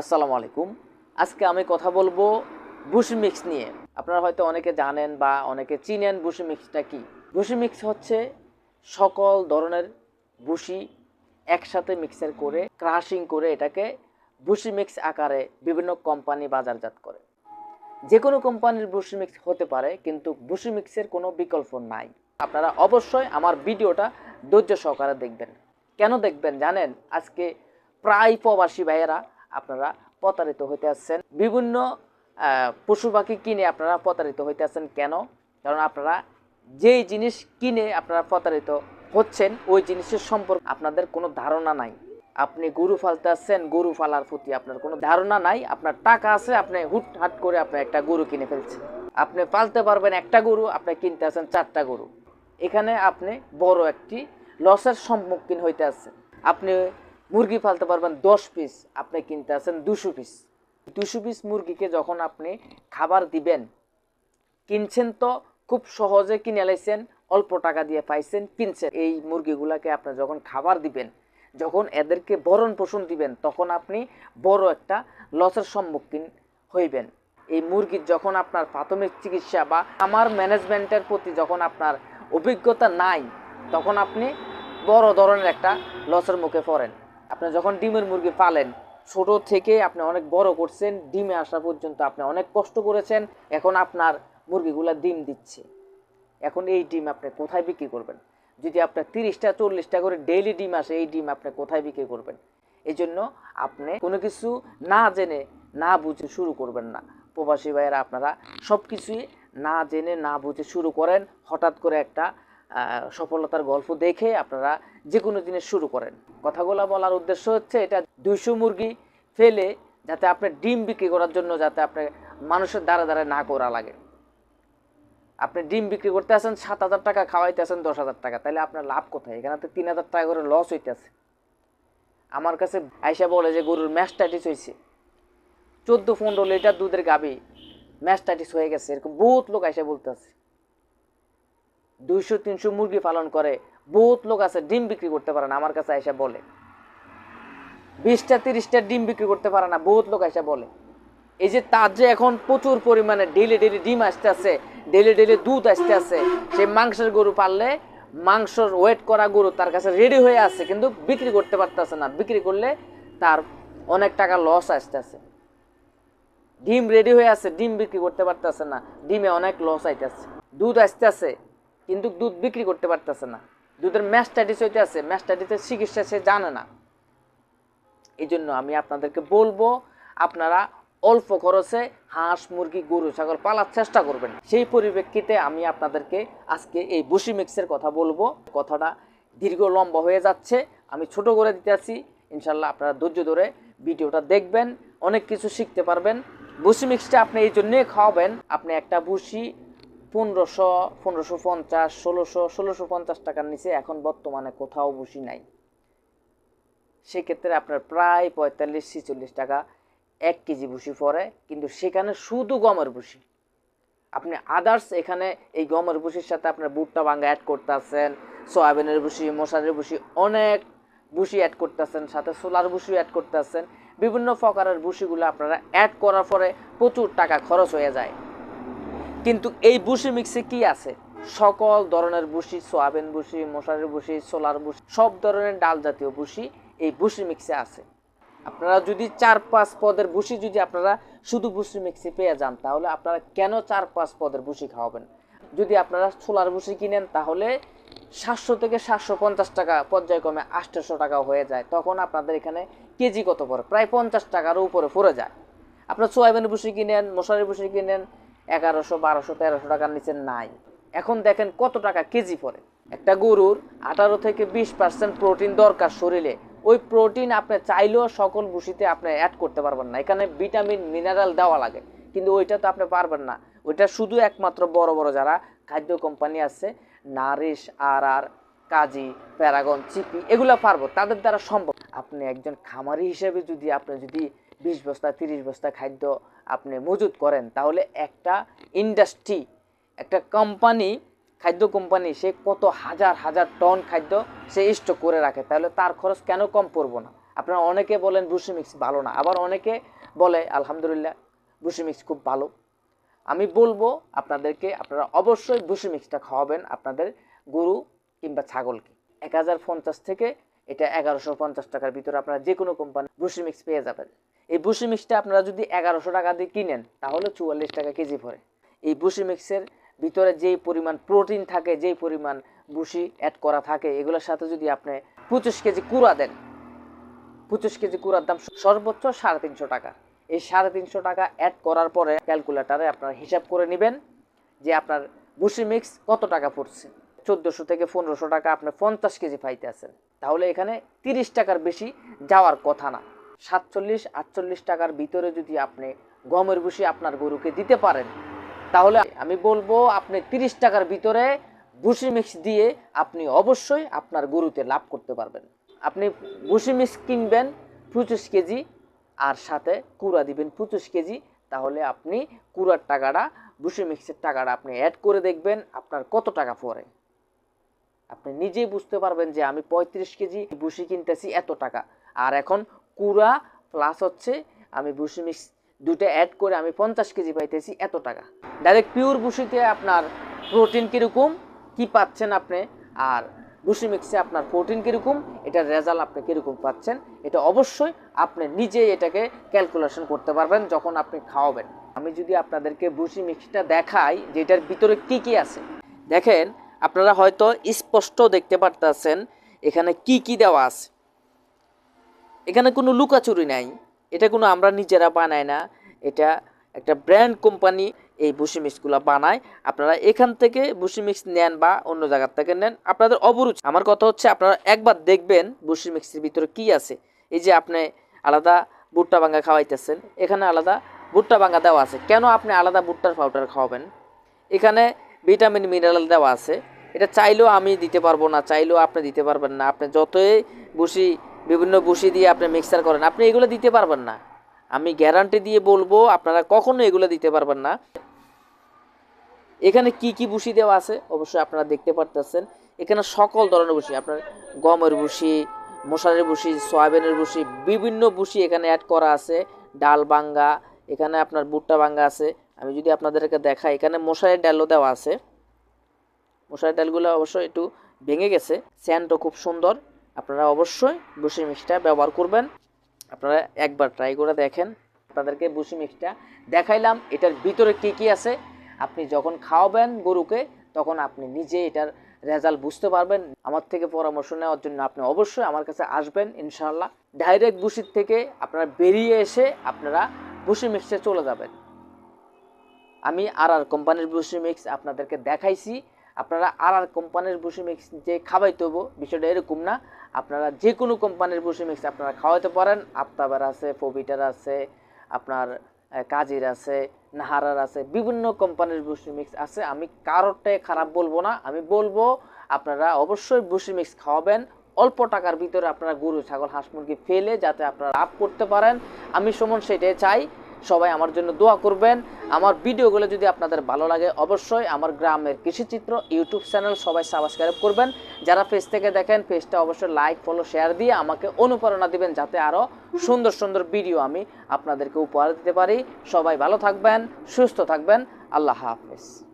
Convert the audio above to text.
আসসালামু আলাইকুম। আজকে আমি কথা বলব বুশ মিক্স নিয়ে। আপনারা হয়তো অনেকে জানেন বা অনেকে চিনেন বুশি মিক্সটা কি। বুশি মিক্স হচ্ছে সকল ধরনের বুশি একসাথে মিক্সার করে, ক্রাশিং করে এটাকে বুশি মিক্স আকারে বিভিন্ন কোম্পানি বাজারজাত করে। যে কোনো কোম্পানির বুশি মিক্স হতে পারে, কিন্তু বুশি মিক্সের কোনো বিকল্প নাই। আপনারা অবশ্যই আমার ভিডিওটা ধৈর্য সহকারে দেখবেন। কেন দেখবেন? জানেন, আজকে প্রায় প্রবাসী ভাইয়েরা আপনারা প্রতারিত হইতে আসছেন। বিভিন্ন পশু পাখি কিনে আপনারা প্রতারিত হইতে আসছেন কেন? কারণ আপনারা যেই জিনিস কিনে আপনারা প্রতারিত হচ্ছেন, ওই জিনিসের সম্পর্কে আপনাদের কোনো ধারণা নাই। আপনি গরু ফালতে আসছেন, গরু ফালার প্রতি আপনার কোনো ধারণা নাই। আপনার টাকা আছে, আপনি হুট হাট করে আপনি একটা গরু কিনে ফেলছেন। আপনি পালতে পারবেন একটা গরু, আপনি কিনতে আছেন চারটা গরু। এখানে আপনি বড় একটি লসের সম্মুখীন হইতে আছেন আপনি মুরগি পালতে পারবেন দশ পিস আপনি কিনতে আছেন দুশো পিস দুশো পিস মুরগিকে যখন আপনি খাবার দিবেন, কিনছেন তো খুব সহজে কিনে লাইছেন, অল্প টাকা দিয়ে পাইছেন, কিনছেন। এই মুরগিগুলাকে আপনি যখন খাবার দিবেন, যখন এদেরকে ভরণ পোষণ দিবেন, তখন আপনি বড় একটা লসের সম্মুখীন হইবেন। এই মুরগির যখন আপনার প্রাথমিক চিকিৎসা বা আমার ম্যানেজমেন্টের প্রতি যখন আপনার অভিজ্ঞতা নাই, তখন আপনি বড় ধরনের একটা লসের মুখে পড়েন। আপনি যখন ডিমের মুরগি পালেন, ছোট থেকে আপনি অনেক বড় করছেন, ডিমে আসা পর্যন্ত আপনি অনেক কষ্ট করেছেন, এখন আপনার মুরগিগুলা ডিম দিচ্ছে। এখন এই ডিম আপনি কোথায় বিক্রি করবেন? যদি আপনার তিরিশটা, চল্লিশটা করে ডেইলি ডিম আসে, এই ডিম আপনি কোথায় বিক্রি করবেন? এই জন্য আপনি কোনো কিছু না জেনে, না বুঝে শুরু করবেন না। প্রবাসী ভাইয়েরা, আপনারা সব কিছুই না জেনে, না বুঝে শুরু করেন। হঠাৎ করে একটা সফলতার গল্প দেখে আপনারা যে কোনো জিনিস শুরু করেন। কথাগুলো বলার উদ্দেশ্য হচ্ছে এটা দুইশো মুরগি ফেলে যাতে আপনার ডিম বিক্রি করার জন্য যাতে আপনি মানুষের দ্বারা দ্বারা না করা লাগে। আপনি ডিম বিক্রি করতে আসেন সাত হাজার টাকা খাওয়াইতে আসেন দশ হাজার টাকা। তাহলে আপনার লাভ কোথায়? এখানে তো তিন হাজার টাকা করে লস হইতেছে। আমার কাছে আইসা বলে যে, গরুর ম্যাস্টাইটিস হয়েছে চোদ্দ পনেরো লিটার দুধের গাবি ম্যাস্টাইটিস হয়ে গেছে। এরকম বহুত লোক আইসা বলতেছে। দুইশো, তিনশো মুরগি পালন করে। বহুত লোক আছে ডিম বিক্রি করতে পারে না, আমার কাছে আইসা বলে। বিশটা, তিরিশটা ডিম বিক্রি করতে পারে না, বহুত লোক আইসা বলে। এই যে তার যে এখন প্রচুর পরিমাণে ডেলি ডেলি ডিম আসতে আছে ডেলি ডেলি দুধ আসতে আছে সে মাংসের গরু পাললে মাংসর ওয়েট করা গরু তার কাছে রেডি হয়ে আছে, কিন্তু বিক্রি করতে পারতেছে না। বিক্রি করলে তার অনেক টাকা লস আসতেছে। ডিম রেডি হয়ে আছে, ডিম বিক্রি করতে পারতেছে না, ডিমে অনেক লস আইতেছে। দুধ আসতেছে, কিন্তু দুধ বিক্রি করতে পারতেছে না। দুধের ম্যাস্টাইটিস হইতে আছে ম্যাস্টাইটিসের চিকিৎসা সে জানে না। এই জন্য আমি আপনাদেরকে বলব, আপনারা অল্প খরচে হাঁস, মুরগি, গরু, ছাগল পালার চেষ্টা করবেন। সেই পরিপ্রেক্ষিতে আমি আপনাদেরকে আজকে এই বুশি মিক্সের কথা বলব। কথাটা দীর্ঘ লম্বা হয়ে যাচ্ছে, আমি ছোট করে দিতে আছি। ইনশাল্লাহ আপনারা ধৈর্য ধরে ভিডিওটা দেখবেন, অনেক কিছু শিখতে পারবেন। বুশি মিক্সটা আপনি এই জন্যে খাওয়াবেন, আপনি একটা বুশি পনেরোশো পনেরোশো পঞ্চাশ, ষোলোশো ষোলোশো পঞ্চাশ টাকার নিচে এখন বর্তমানে কোথাও বুশি নাই। সেক্ষেত্রে আপনার প্রায় পঁয়তাল্লিশ, ছিচল্লিশ টাকা এক কেজি ভুসি পড়ে, কিন্তু সেখানে শুধু গমের ভুসি আপনি আদার্স এখানে এই গমের ভুসির সাথে আপনার ভুট্টা ভাঙ্গা অ্যাড করতেছেন, সয়াবিনের ভুসি মশারের ভুসি অনেক ভুসি অ্যাড করতেছেন, সাথে সোলার ভুসি অ্যাড করতেছেন। বিভিন্ন প্রকারের ভুসিগুলো আপনারা অ্যাড করার পরে প্রচুর টাকা খরচ হয়ে যায়। কিন্তু এই বুশি মিক্সে কি আছে? সকল ধরনের বুশি, সোয়াবিন বুশি, মশারির বুশি, সোলার বুশি, সব ধরনের ডাল জাতীয় বুশি এই বুশি মিক্সে আছে। আপনারা যদি চার পাঁচ পদের বুশি যদি আপনারা শুধু বুশি মিক্সে পেয়ে যান, তাহলে আপনারা কেন চার পাঁচ পদের বুশি খাওয়াবেন? যদি আপনারা ছোলার বুশি কিনেন, তাহলে সাতশো থেকে সাতশো পঞ্চাশ টাকা, পর্যায়ক্রমে আটশোশো টাকা হয়ে যায়। তখন আপনাদের এখানে কেজি কত পড়ে? প্রায় পঞ্চাশ টাকার উপরে পড়ে যায়। আপনার সোয়াবিন ভুসি কিনেন মশারি ভুসি কিনেন এগারোশো, বারোশো, তেরোশো টাকার নিচে নাই। এখন দেখেন কত টাকা কেজি পড়ে। একটা গরুর আঠারো থেকে বিশ পার্সেন্ট প্রোটিন দরকার শরীরে। ওই প্রোটিন আপনি চাইলেও সকল ভুসিতে আপনি অ্যাড করতে পারবেন না। এখানে ভিটামিন মিনারেল দেওয়া লাগে। কিন্তু ওইটা তো আপনি পারবেন না। ওইটা শুধু একমাত্র বড় বড় যারা খাদ্য কোম্পানি আছে, নারিশ আর আর কাজী, প্যারাগন, চিপি, এগুলো পারব। তাদের দ্বারা সম্ভব। আপনি একজন খামারি হিসেবে যদি আপনি যদি বিশ বস্তা, তিরিশ বস্তা খাদ্য আপনি মজুত করেন, তাহলে একটা ইন্ডাস্ট্রি একটা কোম্পানি খাদ্য কোম্পানি সে কত হাজার হাজার টন খাদ্য সে স্টক করে রাখে, তাহলে তার খরচ কেন কম পড়ব না? আপনারা অনেকে বলেন বুসি মিক্স ভালো না, আবার অনেকে বলে, আলহামদুলিল্লাহ বুসি মিক্স খুব ভালো। আমি বলব আপনাদেরকে, আপনারা অবশ্যই বুসি মিক্সটা খাওয়াবেন আপনাদের গরু কিংবা ছাগলকে। এক হাজার পঞ্চাশ থেকে এটা এগারোশো পঞ্চাশ টাকার ভিতরে আপনারা যে কোনো কোম্পানি বুসি মিক্স পেয়ে যাবেন। এই বুসি মিক্সটা আপনারা যদি এগারোশো টাকা দিয়ে কিনেন, তাহলে চুয়াল্লিশ টাকা কেজি পড়ে। এই বুসি মিক্সের ভিতরে যেই পরিমাণ প্রোটিন থাকে, যেই পরিমাণ বুসি অ্যাড করা থাকে, এগুলোর সাথে যদি আপনি পঁচিশ কেজি কুড়া দেন, পঁচিশ কেজি কুড়ার দাম সর্বোচ্চ সাড়ে তিনশো টাকা। এই সাড়ে তিনশো টাকা অ্যাড করার পরে ক্যালকুলেটারে আপনার হিসাব করে নেবেন যে আপনার বুসি মিক্স কত টাকা পড়ছে। চোদ্দোশো থেকে পনেরোশো টাকা আপনি পঞ্চাশ কেজি পাইতে আছেন তাহলে এখানে তিরিশ টাকার বেশি যাওয়ার কথা না। সাতচল্লিশ, আটচল্লিশ টাকার ভিতরে যদি আপনি গমের ভুসি আপনার গরুকে দিতে পারেন, তাহলে আমি বলব আপনি তিরিশ টাকার ভিতরে ভুসি মিক্স দিয়ে আপনি অবশ্যই আপনার গরুতে লাভ করতে পারবেন। আপনি ভুসি মিক্স কিনবেন পঁচিশ কেজি আর সাথে কুড়া দিবেন পঁচিশ কেজি, তাহলে আপনি কুড়ার টাকাটা ভুসি মিক্সের টাকাটা আপনি অ্যাড করে দেখবেন আপনার কত টাকা পড়ে। আপনি নিজেই বুঝতে পারবেন যে আমি পঁয়ত্রিশ কেজি ভুসি কিনতেছি এত টাকা। আর এখন কুড়া প্লাস হচ্ছে আমি ভুসি মিক্স দুটো অ্যাড করে আমি পঞ্চাশ কেজি পাইতেছি এত টাকা। ডাইরেক্ট পিওর ভুসিতে আপনার প্রোটিন কীরকম, কি পাচ্ছেন আপনি, আর ভুসি মিক্সে আপনার প্রোটিন কীরকম, এটার রেজাল্ট আপনি কীরকম পাচ্ছেন, এটা অবশ্যই আপনি নিজে এটাকে ক্যালকুলেশন করতে পারবেন যখন আপনি খাওয়াবেন। আমি যদি আপনাদেরকে ভুসি মিক্সটা দেখাই যে এটার ভিতরে কি কি আছে। দেখেন, আপনারা হয়তো স্পষ্ট দেখতে পারতেছেন এখানে কি কি দেওয়া আছে। এখানে কোনো লুকাচুরি নাই। এটা কোনো আমরা নিজেরা বানাই না। এটা একটা ব্র্যান্ড কোম্পানি এই বুসি মিক্সগুলো বানায়। আপনারা এখান থেকে বুসি মিক্স নেন বা অন্য জায়গার থেকে নেন, আপনাদের অবরুচি আমার কথা হচ্ছে, আপনারা একবার দেখবেন বুসি মিক্সের ভিতরে কি আছে। এই যে আপনি আলাদা ভুট্টা ভাঙ্গা খাওয়াইতেছেন, এখানে আলাদা ভুট্টা ভাঙ্গা দেওয়া আছে। কেন আপনি আলাদা ভুট্টার পাউডার খাওয়াবেন? এখানে ভিটামিন মিনারেল দেওয়া আছে। এটা চাইলেও আমি দিতে পারব না, চাইলেও আপনি দিতে পারবেন না। আপনি যতই বুসি বিভিন্ন বুসি দিয়ে আপনি মিক্সার করেন। আপনি এগুলো দিতে পারবেন না। আমি গ্যারান্টি দিয়ে বলব, আপনারা কখনো এগুলো দিতে পারবেন না। এখানে কি কি বুসি দেওয়া আছে? অবশ্যই আপনারা দেখতে পারতেছেন। এখানে সকল ধরনের বুসি আপনার গমের বুসি মশারের বুসি সয়াবিনের বুসি বিভিন্ন বুসি এখানে অ্যাড করা আছে। ডাল বাঙ্গা এখানে আপনার ভুট্টা বাঙ্গা আছে। আমি যদি আপনাদেরকে দেখাই, এখানে মশারের ডালও দেওয়া আছে। মশারের ডালগুলো অবশ্যই একটু ভেঙে গেছে। স্যান্ডও খুব সুন্দর। আপনারা অবশ্যই বুসি মিক্সটা ব্যবহার করবেন। আপনারা একবার ট্রাই করে দেখেন। আপনাদেরকে বুসি মিক্সটা দেখাইলাম, এটার ভিতরে কী কী আছে। আপনি যখন খাওয়াবেন গরুকে, তখন আপনি নিজে এটার রেজাল্ট বুঝতে পারবেন। আমার থেকে পরামর্শ নেওয়ার জন্য আপনি অবশ্যই আমার কাছে আসবেন ইনশাল্লাহ ডাইরেক্ট বুসির থেকে আপনারা বেরিয়ে এসে আপনারা বুসি মিক্সে চলে যাবেন। আমি আর আর কোম্পানির বুসি মিক্স আপনাদেরকে দেখাইছি। আপনারা আর আর কোম্পানির বুসি মিক্স যে খাওয়াইতে হব বিষয়টা এরকম না। আপনারা যে কোনো কোম্পানির বুসি মিক্স আপনারা খাওয়াইতে পারেন। আফতাবার আছে ফোবিটার আছে, আপনার কাজির আছে, নাহারার আছে, বিভিন্ন কোম্পানির বুসি মিক্স আছে। আমি কারোরটাই খারাপ বলব না। আমি বলব, আপনারা অবশ্যই বুসি মিক্স খাওয়াবেন। অল্প টাকার ভিতরে আপনারা গরু, ছাগল, হাঁস মুরগি ফেলে যাতে আপনারা লাভ করতে পারেন। আমি সমন সেটাই চাই সবাই আমার জন্য দোয়া করবেন। আমার ভিডিওগুলো যদি আপনাদের ভালো লাগে, অবশ্যই আমার গ্রামের কৃষিচিত্র ইউটিউব চ্যানেল সবাই সাবস্ক্রাইব করবেন। যারা পেজ থেকে দেখেন, পেজটা অবশ্যই লাইক ফলো শেয়ার দিয়ে আমাকে অনুপ্রেরণা দিবেন যাতে আরও সুন্দর সুন্দর ভিডিও আমি আপনাদেরকে উপহার দিতে পারি। সবাই ভালো থাকবেন, সুস্থ থাকবেন। আল্লাহ হাফেজ।